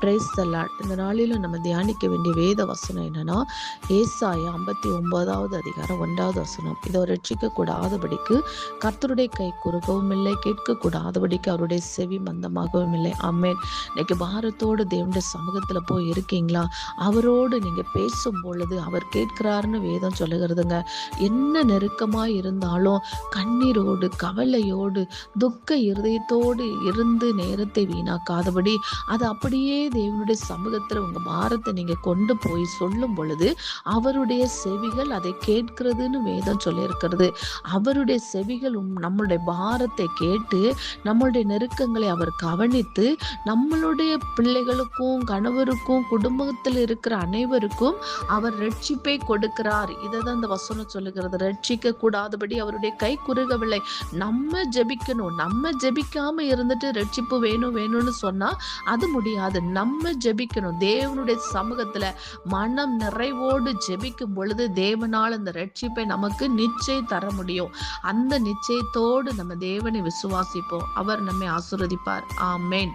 Price தலாட் இந்த நாளிலும் நம்ம தியானிக்க வேண்டிய வேத வசனம் என்னன்னா ஏசாய ஐம்பத்தி ஒன்பதாவது அதிகாரம் ஒன்றாவது வசனம். இதை ரட்சிக்கக்கூடாதபடிக்கு கர்த்தருடைய கை குறுகவும் இல்லை கேட்கக்கூடாதபடிக்கு அவருடைய செவி மந்தமாகவும் இல்லை. அம்மேன் இன்னைக்கு பாரத்தோடு தேவனுடைய சமூகத்தில் போய் இருக்கீங்களா? அவரோடு நீங்கள் பேசும் பொழுது அவர் கேட்கிறாருன்னு வேதம் சொல்லுகிறதுங்க. என்ன நெருக்கமாக இருந்தாலும் கண்ணீரோடு கவலையோடு துக்க இருதயத்தோடு இருந்து நேரத்தை வீணாக்காதபடி அது அப்படியே தேவனுடைய சமூகத்தில் உங்கள் பாரத்தை நீங்கள் கொண்டு போய் சொல்லும் பொழுது அவருடைய செவிகள் அதை கேட்கிறதுன்னு வேதம் சொல்லியிருக்கிறது. அவருடைய செவிகள் உம் நம்மளுடைய பாரத்தை கேட்டு நம்மளுடைய நெருக்கங்களை அவர் கவனித்து நம்மளுடைய பிள்ளைகளுக்கும் கணவருக்கும் குடும்பத்தில் இருக்கிற அனைவருக்கும் அவர் ரட்சிப்பை கொடுக்கிறார். இதை தான் இந்த வசனம் சொல்லுகிறது. ரட்சிக்க கூடாதபடி அவருடைய கை குறுகவில்லை. நம்ம ஜெபிக்கணும். நம்ம ஜெபிக்காம இருந்துட்டு ரட்சிப்பு வேணும் வேணும்னு சொன்னா அது முடியாது. நம்ம ஜெபிக்கணும். தேவனுடைய சமூகத்துல மனம் நிறைவோடு ஜெபிக்கும் பொழுது தேவனால் அந்த ரட்சிப்பை நமக்கு நிச்சயம் தர முடியும். அந்த நிச்சயத்தோடு நம்ம தேவனை விசுவாசிப்போம். அவர் நம்மை ஆசிர்வதிப்பார். ஆமேன்.